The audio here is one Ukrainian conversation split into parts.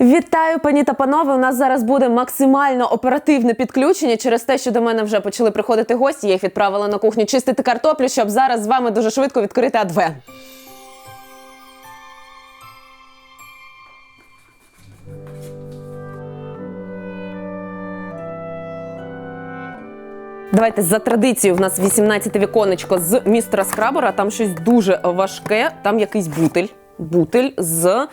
Вітаю, пані та панове. У нас зараз буде максимально оперативне підключення через те, що до мене вже почали приходити гості. Я їх відправила на кухню чистити картоплю, щоб зараз з вами дуже швидко відкрити адвент. Давайте за традицією в нас 18 віконечко з містера Скрабера. Там щось дуже важке. Там якийсь бутиль. Бутиль з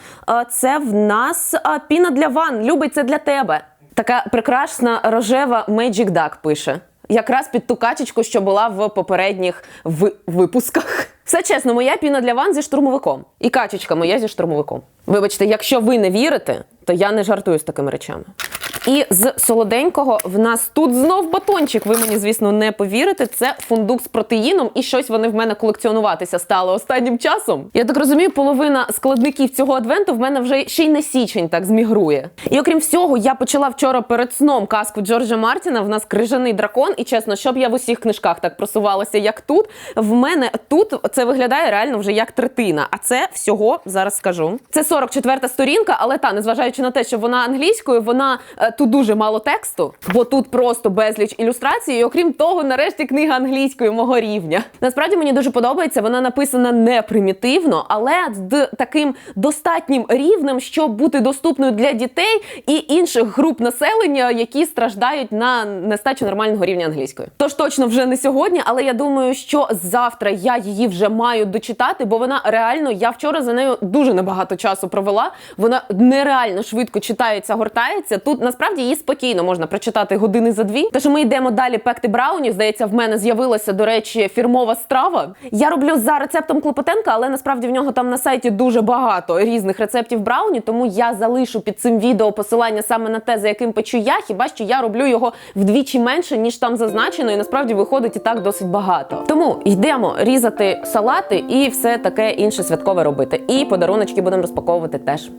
це в нас піна для ван. Любить це для тебе. Така прекрасна рожева Magic Duck пише. Якраз під ту качечку, що була в попередніх в- випусках. Все чесно, моя піна для ван зі штурмовиком. І качечка моя зі штурмовиком. Вибачте, якщо ви не вірите, то я не жартую з такими речами. І з солоденького в нас тут знов батончик. Ви мені, звісно, не повірите. Це фундук з протеїном, і щось вони в мене колекціонуватися стали останнім часом. Я так розумію, половина складників цього адвенту в мене вже ще й на січень так змігрує. І окрім всього, я почала вчора перед сном казку Джорджа Мартіна. В нас крижаний дракон. І чесно, щоб я в усіх книжках так просувалася, як тут. В мене тут це виглядає реально вже як третина. А це всього зараз скажу. Це 44-та сторінка, але та, незважаючи на те, що вона англійською, вона е, тут дуже мало тексту, бо тут просто безліч ілюстрацій. І окрім того, нарешті книга англійською мого рівня. Насправді мені дуже подобається. Вона написана не примітивно, але з таким достатнім рівнем, щоб бути доступною для дітей і інших груп населення, які страждають на нестачу нормального рівня англійської. Тож точно вже не сьогодні, але я думаю, що завтра я її вже маю дочитати, бо вона реально я вчора за нею дуже небагато часу провела. Вона нереально швидко читається, гортається. Тут насправді її спокійно можна прочитати години за дві. Тож ми йдемо далі пекти брауні. Здається, в мене з'явилася, до речі, фірмова страва. Я роблю за рецептом Клопотенка, але насправді в нього там на сайті дуже багато різних рецептів брауні, тому я залишу під цим відео посилання саме на те, за яким печу я. Хіба що я роблю його вдвічі менше, ніж там зазначено, і насправді виходить і так досить багато. Тому йдемо різати салати і все таке інше святкове робити. І подаруночки будемо розпаковувати теж.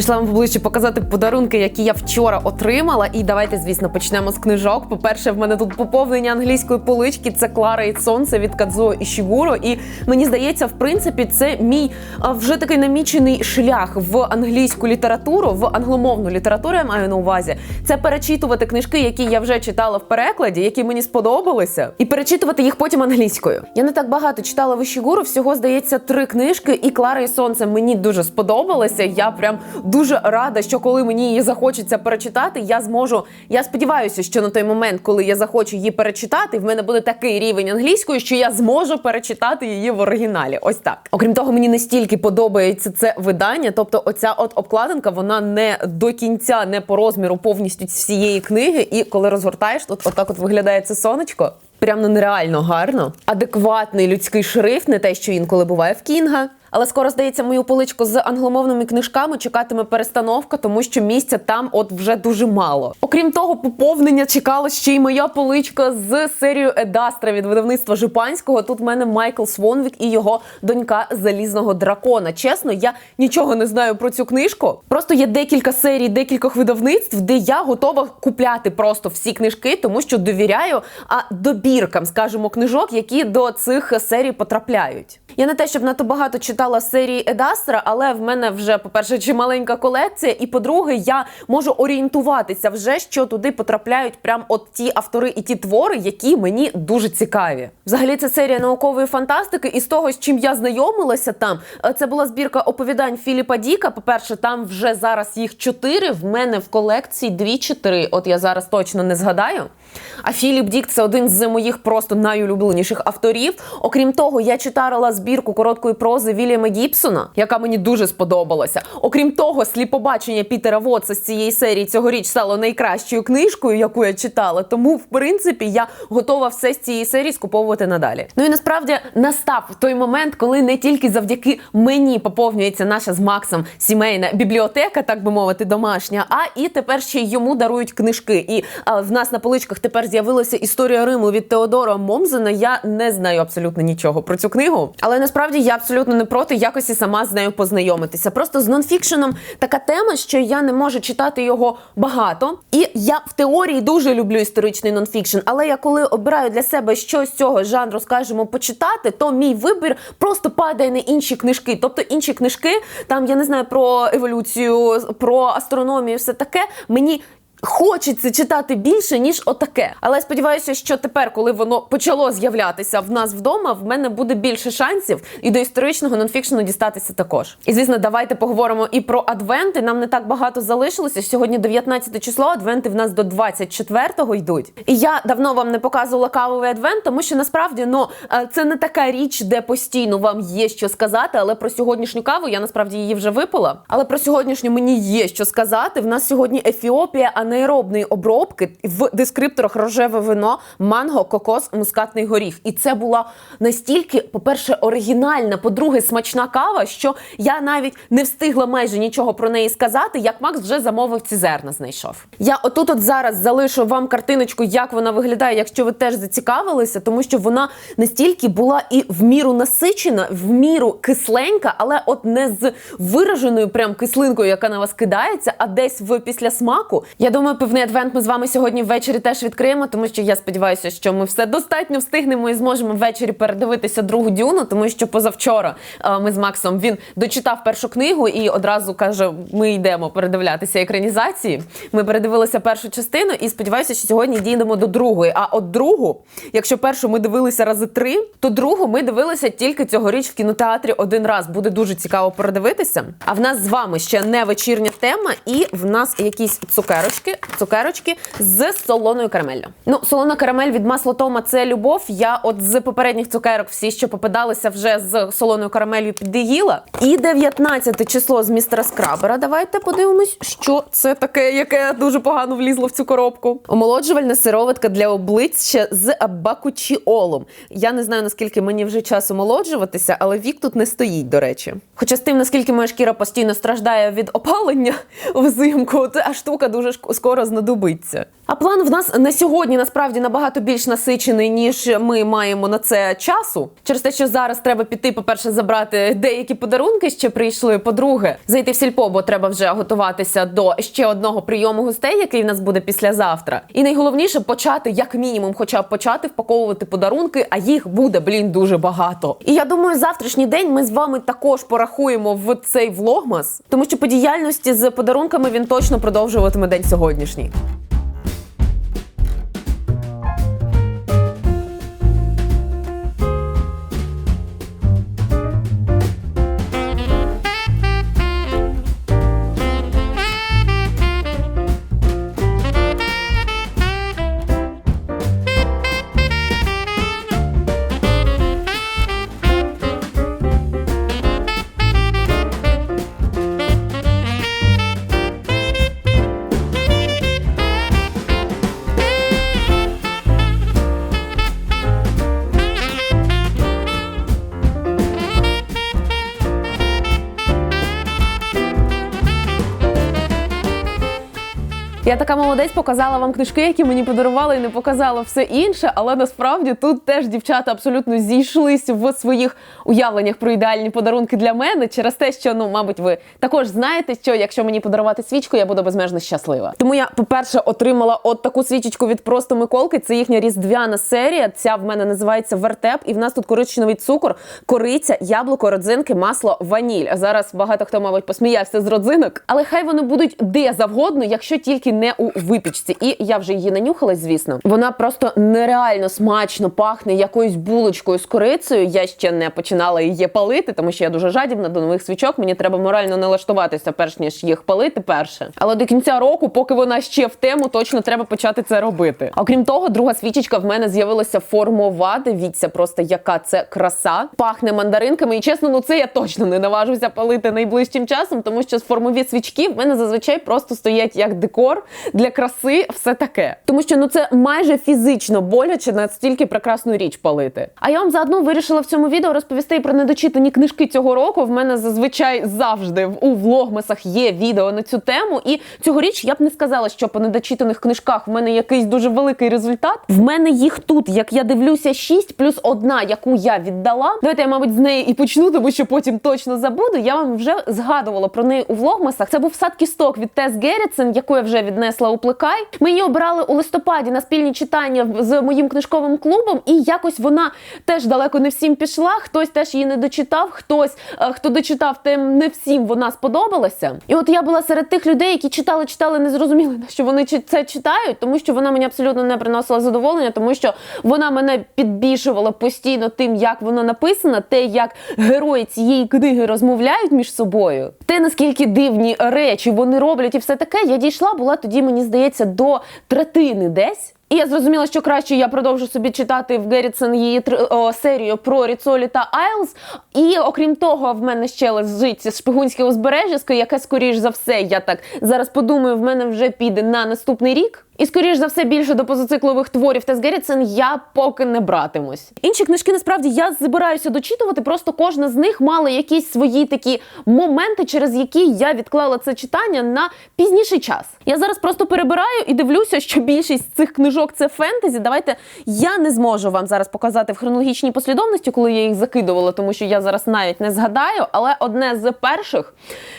Прийшла вам поближче показати подарунки, які я вчора отримала. І давайте, звісно, почнемо з книжок. По-перше, в мене тут поповнення англійської полички. Це Клара і Сонце від Кадзуо Ішігуро. І мені здається, в принципі, це мій вже такий намічений шлях в англійську літературу, в англомовну літературу. Я маю на увазі. Це перечитувати книжки, які я вже читала в перекладі, які мені сподобалися, і перечитувати їх потім англійською. Я не так багато читала в Ішігуро, всього здається три книжки. І Клара і Сонце мені дуже сподобалися. Я прям дуже рада, що коли мені її захочеться перечитати, я зможу. Я сподіваюся, що на той момент, коли я захочу її перечитати, в мене буде такий рівень англійської, що я зможу перечитати її в оригіналі. Ось так. Окрім того, мені настільки подобається це видання. Тобто, оця от обкладинка, вона не до кінця, не по розміру повністю всієї книги. І коли розгортаєш, тут отак от виглядає це сонечко. Прям ну нереально гарно. Адекватний людський шрифт, не те, що інколи буває в Кінга. Але скоро здається, мою поличку з англомовними книжками чекатиме перестановка, тому що місця там от вже дуже мало. Окрім того, поповнення чекала ще й моя поличка з серією Едастра від видавництва Жупанського. Тут в мене Майкл Свонвік і його донька Залізного дракона. Чесно, я нічого не знаю про цю книжку. Просто є декілька серій, декількох видавництв, де я готова купляти просто всі книжки, тому що довіряю а добіркам, скажімо, книжок, які до цих серій потрапляють. Я не те, щоб надто багато читала серії Едастра, але в мене вже, по-перше, чималенька колекція, і по-друге, я можу орієнтуватися вже, що туди потрапляють прям от ті автори і ті твори, які мені дуже цікаві. Взагалі, це серія наукової фантастики, і з того, з чим я знайомилася там, е, це була збірка оповідань Філіпа Діка. По-перше, там вже зараз їх чотири. В мене в колекції дві чи три. От я зараз точно не згадаю. А Філіп Дік це один з моїх просто найулюбленіших авторів. Окрім того, я читала збірку короткої прози Вільяма Гібсона, яка мені дуже сподобалася. Окрім того, сліпобачення Пітера Вотса з цієї серії цьогоріч стало найкращою книжкою, яку я читала. Тому, в принципі, я готова все з цієї серії скуповувати надалі. Ну і насправді настав той момент, коли не тільки завдяки мені поповнюється наша з Максом сімейна бібліотека, так би мовити, домашня, а і тепер ще йому дарують книжки. І а, в нас на поличках тепер з'явилася історія Риму від Теодора Момзена. Я не знаю абсолютно нічого про цю книгу, але насправді я абсолютно не проти якось і сама з нею познайомитися. Просто з нонфікшеном така тема, що я не можу читати його багато. І я в теорії дуже люблю історичний нонфікшн, але я коли обираю для себе щось з цього жанру, скажімо, почитати, то мій вибір просто падає на інші книжки. Тобто інші книжки, там я не знаю про еволюцію, про астрономію, все таке мені. Хочеться читати більше ніж отаке, але сподіваюся, що тепер, коли воно почало з'являтися в нас вдома, в мене буде більше шансів і до історичного нонфікшену дістатися також. І звісно, давайте поговоримо і про адвенти. Нам не так багато залишилося. Сьогодні 19 число. Адвенти в нас до 24-го йдуть. І я давно вам не показувала кавовий адвент, тому що насправді ну е, це не така річ, де постійно вам є що сказати. Але про сьогоднішню каву я насправді її вже випила. Але про сьогоднішню мені є що сказати. В нас сьогодні Ефіопія, анаеробної обробки в дескрипторах рожеве вино, манго, кокос, мускатний горіх. І це була настільки, по-перше, оригінальна, по-друге, смачна кава, що я навіть не встигла майже нічого про неї сказати, як Макс вже замовив ці зерна. Знайшов. Я отут от зараз залишу вам картиночку, як вона виглядає, якщо ви теж зацікавилися, тому що вона настільки була і в міру насичена, в міру кисленька, але от не з вираженою прям кислинкою, яка на вас кидається, а десь в післясмаку. Я думаю, певний адвент ми з вами сьогодні ввечері теж відкриємо, тому що я сподіваюся, що ми все достатньо встигнемо і зможемо ввечері передивитися другу дюну, тому що позавчора е, ми з Максом він дочитав першу книгу і одразу каже: ми йдемо передивлятися екранізації. Ми передивилися першу частину і сподіваюся, що сьогодні дійдемо до другої. А от другу, якщо першу ми дивилися рази три, то другу ми дивилися тільки цьогоріч в кінотеатрі один раз. Буде дуже цікаво передивитися. А в нас з вами ще не вечірня тема, і в нас якісь цукерочки, цукерочки з солоною карамеллю. Ну, солона карамель від масла Тома це любов. Я от з попередніх цукерок всі, що попадалися вже з солоною карамелью, під'їла. І 19 число з містера Скрабера. Давайте подивимось, що це таке, яке дуже погано влізло в цю коробку. Омолоджувальна сироватка для обличчя з бакучіолом. Я не знаю наскільки мені вже час омолоджуватися, але вік тут не стоїть, до речі. Хоча з тим, наскільки моя шкіра постійно страждає від опалення взимку, ця штука дуже скоро знадобиться. А план в нас на сьогодні насправді набагато більш насичений, ніж ми маємо на це часу. Через те, що зараз треба піти, по-перше, забрати деякі подарунки, ще прийшли. По-друге, зайти в сільпо, бо треба вже готуватися до ще одного прийому гостей, який в нас буде післязавтра. І найголовніше почати, як мінімум, хоча б почати впаковувати подарунки, а їх буде, блін, дуже багато. І я думаю, завтрашній день ми з вами також порахуємо в цей влогмас, тому що по діяльності з подарунками він точно продовжуватиме день сьогоднішній. Я така молодець, показала вам книжки, які мені подарували, і не показала все інше. Але насправді тут теж дівчата абсолютно зійшлись в своїх уявленнях про ідеальні подарунки для мене через те, що ну, мабуть, ви також знаєте, що якщо мені подарувати свічку, я буду безмежно щаслива. Тому я, по-перше, отримала от таку свічечку від просто Миколки. Це їхня різдвяна серія. Ця в мене називається вертеп, і в нас тут коричневий цукор, кориця, яблуко, родзинки, масло, ваніль. Зараз багато хто, мабуть, посміявся з родзинок, але хай вони будуть де завгодно, якщо тільки не у випічці. І я вже її нанюхалась, звісно. Вона просто нереально смачно пахне якоюсь булочкою з корицею. Я ще не починала її палити, тому що я дуже жадібна до нових свічок. Мені треба морально налаштуватися, перш ніж їх палити перше. Але до кінця року, поки вона ще в тему, точно треба почати це робити. Окрім того, друга свічечка в мене з'явилася формова. Дивіться, просто яка це краса. Пахне мандаринками. І чесно, ну це я точно не наважуся палити найближчим часом, тому що формові свічки в мене зазвичай просто стоять як декор для краси, все таке. Тому що ну це майже фізично боляче настільки прекрасну річ палити. А я вам заодно вирішила в цьому відео розповісти і про недочитані книжки цього року. В мене зазвичай завжди у влогмасах є відео на цю тему. І цьогоріч я б не сказала, що по недочитаних книжках в мене якийсь дуже великий результат. В мене їх тут, як я дивлюся, 6 плюс одна, яку я віддала. Давайте я, мабуть, з неї і почну, тому що потім точно забуду. Я вам вже згадувала про неї у влогмасах. Це був сад кісток від Тес Геррітсен, яку я вже віднесла у плекай. Ми її обрали у листопаді на спільні читання з моїм книжковим клубом, і якось вона теж далеко не всім пішла. Хтось теж її не дочитав, хтось е, хто дочитав, тим не всім вона сподобалася. І от я була серед тих людей, які читали, читали, не зрозуміли, на що вони це читають, тому що вона мені абсолютно не приносила задоволення, тому що вона мене підбільшувала постійно тим, як вона написана, те, як герої цієї книги розмовляють між собою, те наскільки дивні речі вони роблять, і все таке. Я дійшла була тоді, мені здається, до третини десь. І я зрозуміла, що краще я продовжу собі читати в Геррітсен її о, серію про Ріцолі та Айлз. І окрім того, в мене ще лежить шпигунське узбережжя, яке, скоріш за все, я так зараз подумаю, в мене вже піде на наступний рік. І скоріш за все більше до позациклових творів Тес Геррітсен я поки не братимусь. Інші книжки насправді я збираюся дочитувати. Просто кожна з них мала якісь свої такі моменти, через які я відклала це читання на пізніший час. Я зараз просто перебираю і дивлюся, що більшість цих книжок це фентезі. Давайте я не зможу вам зараз показати в хронологічній послідовності, коли я їх закидувала, тому що я зараз навіть не згадаю. Але одне з перших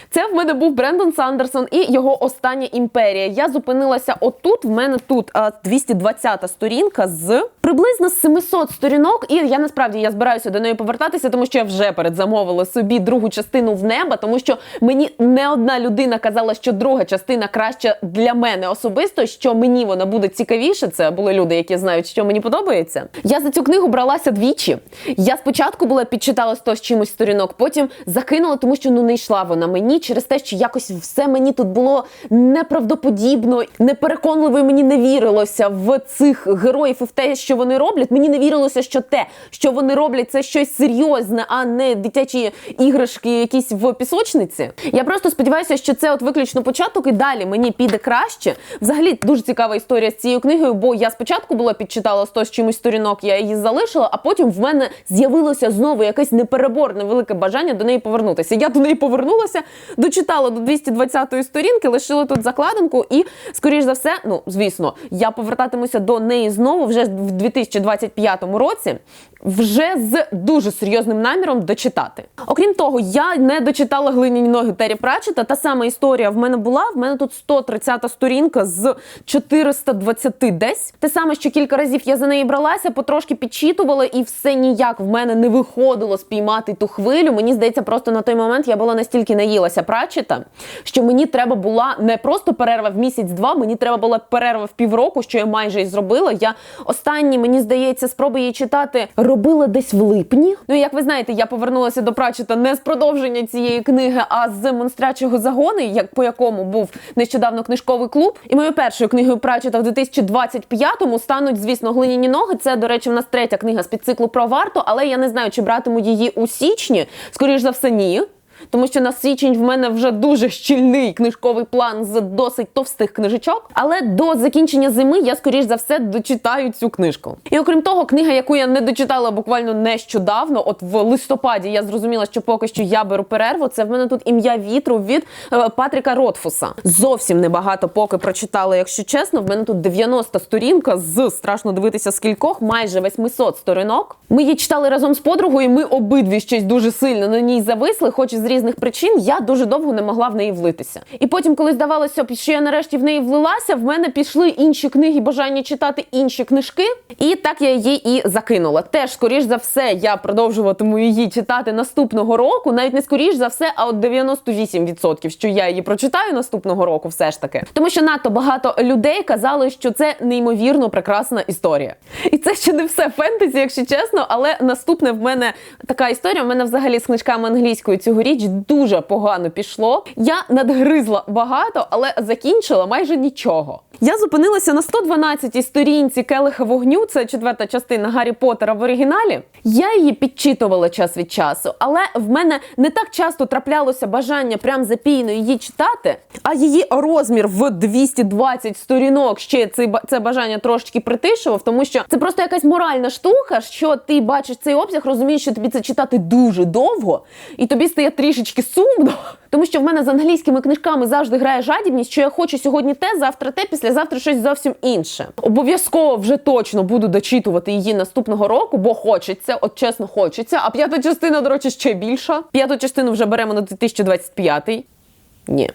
це в мене був Брендон Сандерсон і його остання імперія. Я зупинилася отут. Мене тут а, 220 сторінка з приблизно 700 сторінок. І я насправді я збираюся до неї повертатися, тому що я вже передзамовила собі другу частину в неба, тому що мені не одна людина казала, що друга частина краща для мене особисто, що мені вона буде цікавіше. Це були люди, які знають, що мені подобається. Я за цю книгу бралася двічі. Я спочатку була підчитала 100 з чимось сторінок, потім закинула, тому що ну не йшла вона мені через те, що якось все мені тут було неправдоподібно, непереконливо і мені не вірилося в цих героїв і в те, що вони роблять. Мені не вірилося, що те, що вони роблять, це щось серйозне, а не дитячі іграшки, якісь в пісочниці. Я просто сподіваюся, що це от виключно початок, і далі мені піде краще. Взагалі дуже цікава історія з цією книгою, бо я спочатку була підчитала 100 з чимось сторінок, я її залишила, а потім в мене з'явилося знову якесь непереборне велике бажання до неї повернутися. Я до неї повернулася, дочитала до 220-ї сторінки, лишила тут закладинку, і, скоріш за все, ну звісно, я повертатимуся до неї знову вже в 2025 році, вже з дуже серйозним наміром дочитати. Окрім того, я не дочитала глиняні ноги Террі Пратчета. Та сама історія в мене була. В мене тут 130-та сторінка з 420 десь. Те саме, що кілька разів я за неї бралася, потрошки підчитувала, і все ніяк в мене не виходило спіймати ту хвилю. Мені здається, просто на той момент я була настільки наїлася Пратчета, що мені треба була не просто перерва в місяць-два, мені треба була перерва в півроку, що я майже і зробила. Я останні, мені здається, спроби її читати робила десь в липні. Ну, як ви знаєте, я повернулася до Пратчета не з продовження цієї книги, а з монстрячого загону, як по якому був нещодавно книжковий клуб. І моєю першою книгою Пратчета в 2025-му стануть, звісно, глиняні ноги. Це, до речі, в нас третя книга з підциклу про варту, але я не знаю, чи братиму її у січні. Скоріш за все, ні. Тому що на січень в мене вже дуже щільний книжковий план з досить товстих книжечок. Але до закінчення зими я, скоріш за все, дочитаю цю книжку. І окрім того, книга, яку я не дочитала буквально нещодавно, от в листопаді я зрозуміла, що поки що я беру перерву. Це в мене тут ім'я вітру від е, Патріка Ротфуса. Зовсім небагато поки прочитала, якщо чесно. В мене тут 90 сторінка з страшно дивитися скількох, майже 800 сторінок. Ми її читали разом з подругою. Ми обидві щось дуже сильно на ній зависли, хоч і з різних причин я дуже довго не могла в неї влитися. І потім, коли здавалося, що я нарешті в неї влилася, в мене пішли інші книги, бажання читати інші книжки, і так я її і закинула. Теж, скоріш за все, я продовжуватиму її читати наступного року, навіть не скоріш за все, а от 98%, що я її прочитаю наступного року, все ж таки, тому що надто багато людей казали, що це неймовірно прекрасна історія. І це ще не все фентезі, якщо чесно. Але наступне в мене така історія. В мене взагалі з книжками англійською цьогоріч дуже погано пішло. Я надгризла багато, але закінчила майже нічого. Я зупинилася на 112-й сторінці Келиха вогню. Це четверта частина Гаррі Поттера в оригіналі. Я її підчитувала час від часу, але в мене не так часто траплялося бажання прям запійно її читати, а її розмір в 220 сторінок ще це, бажання трошечки притишував, тому що це просто якась моральна штука, що ти бачиш цей обсяг, розумієш, що тобі це читати дуже довго, і тобі стає трішечки сумно. Тому що в мене з англійськими книжками завжди грає жадібність, що я хочу сьогодні те, завтра те, післязавтра щось зовсім інше. Обов'язково вже точно буду дочитувати її наступного року, бо хочеться, от чесно, хочеться. А п'ята частина, до речі, ще більша. П'яту частину вже беремо на 2025. Ні.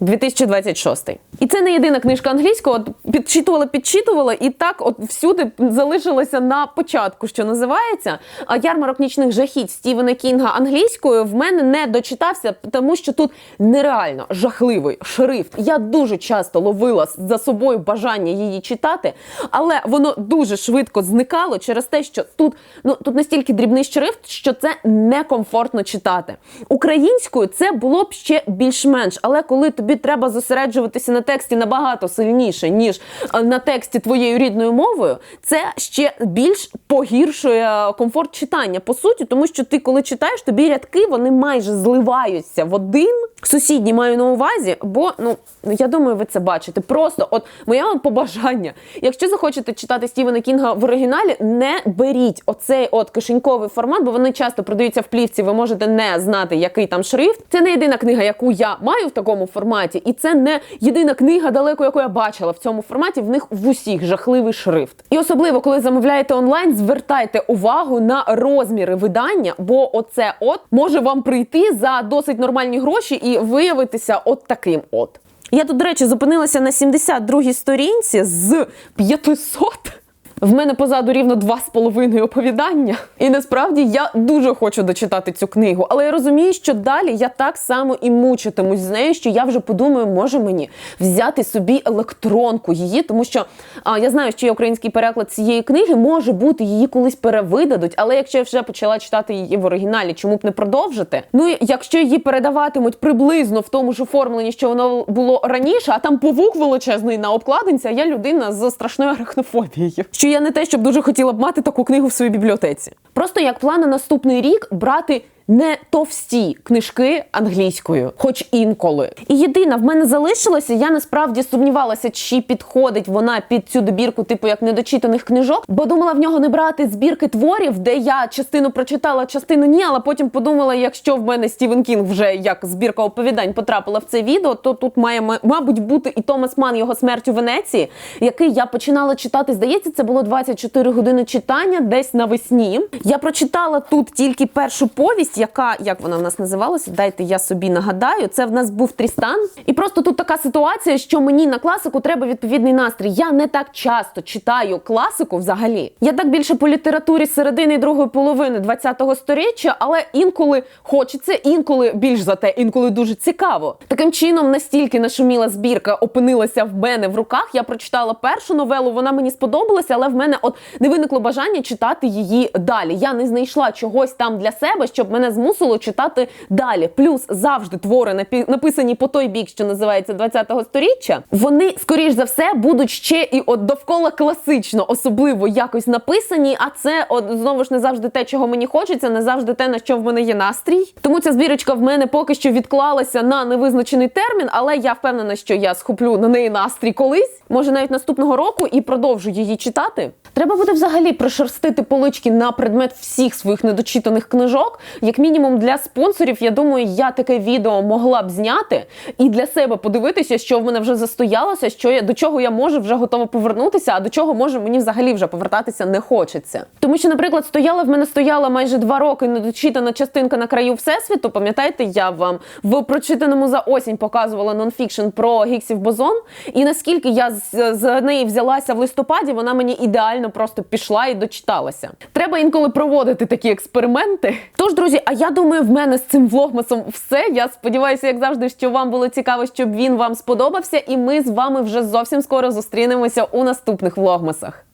2026. І це не єдина книжка англійського. От підчитувала, підчитувала, і так от всюди залишилася на початку, що називається. А ярмарок нічних жахіть Стівена Кінга англійською в мене не дочитався, тому що тут нереально жахливий шрифт. Я дуже часто ловила за собою бажання її читати, але воно дуже швидко зникало через те, що тут ну тут настільки дрібний шрифт, що це некомфортно читати. Українською це було б ще більш-менш, але коли тобі треба зосереджуватися на тексті набагато сильніше, ніж е, на тексті твоєю рідною мовою, це ще більш погіршує комфорт читання по суті, тому що ти, коли читаєш, тобі рядки вони майже зливаються в один. Сусідні маю на увазі, бо ну я думаю, ви це бачите. Просто от моє вам побажання. Якщо захочете читати Стівена Кінга в оригіналі, не беріть оцей от кишеньковий формат, бо вони часто продаються в плівці. Ви можете не знати, який там шрифт. Це не єдина книга, яку я маю в такому форматі, і це не єдина книга далеко, яку я бачила в цьому форматі. В них в усіх жахливий шрифт. І особливо, коли замовляєте онлайн, звертайте увагу на розміри видання, бо оце от може вам прийти за досить нормальні гроші і виявитися от таким от. Я тут, до речі, зупинилася на 72-й сторінці з 500. В мене позаду рівно два з половиною оповідання. І насправді я дуже хочу дочитати цю книгу, але я розумію, що далі я так само і мучитимусь з нею, що я вже подумаю, може мені взяти собі електронку її, тому що а, я знаю, що є український переклад цієї книги, може бути, її колись перевидадуть. Але якщо я вже почала читати її в оригіналі, чому б не продовжити? Ну якщо її передаватимуть приблизно в тому ж оформленні, що воно було раніше, а там павук величезний на обкладинці, а я людина з страшною арахнофобією. Що я не те, щоб дуже хотіла б мати таку книгу в своїй бібліотеці. Просто як план на наступний рік брати. Не товсті книжки англійською, хоч інколи. І єдина в мене залишилося. Я насправді сумнівалася, чи підходить вона під цю добірку, типу як недочитаних книжок, бо думала в нього не брати збірки творів, де я частину прочитала, частину ні. Але потім подумала, якщо в мене Стівен Кінг вже як збірка оповідань потрапила в це відео, то тут має мабуть бути і Томас Ман його смерть у Венеції, який я починала читати. Здається, це було 24 години читання десь навесні. Я прочитала тут тільки першу повість яка як вона в нас називалася? Дайте я собі нагадаю. Це в нас був Трістан, і просто тут така ситуація, що мені на класику треба відповідний настрій. Я не так часто читаю класику взагалі. Я так більше по літературі середини і другої половини 20-го сторіччя, але інколи хочеться, інколи більш за те, інколи дуже цікаво. Таким чином, настільки нашуміла збірка опинилася в мене в руках. Я прочитала першу новелу, вона мені сподобалася, але в мене от не виникло бажання читати її далі. Я не знайшла чогось там для себе, щоб мене мене змусило читати далі. Плюс завжди твори написані по той бік, що називається 20-го сторіччя. Вони, скоріш за все, будуть ще і от довкола класично, особливо якось написані. А це от знову ж не завжди те, чого мені хочеться, не завжди те, на що в мене є настрій. Тому ця збірочка в мене поки що відклалася на невизначений термін, але я впевнена, що я схоплю на неї настрій колись, може навіть наступного року, і продовжу її читати. Треба буде взагалі прошерстити полички на предмет всіх своїх недочитаних книжок. Як мінімум для спонсорів, я думаю, я таке відео могла б зняти і для себе подивитися, що в мене вже застоялося, що я до чого я можу вже готова повернутися, а до чого може мені взагалі вже повертатися не хочеться. Тому що, наприклад, стояла в мене стояла майже два роки недочитана частинка на краю всесвіту. Пам'ятаєте, я вам в прочитаному за осінь показувала нонфікшн про гіксів бозон. І наскільки я з, з неї взялася в листопаді, вона мені ідеально просто пішла і дочиталася. Треба інколи проводити такі експерименти. Тож, друзі, а я думаю, в мене з цим влогмасом все. Я сподіваюся, як завжди, що вам було цікаво, щоб він вам сподобався, і ми з вами вже зовсім скоро зустрінемося у наступних влогмасах.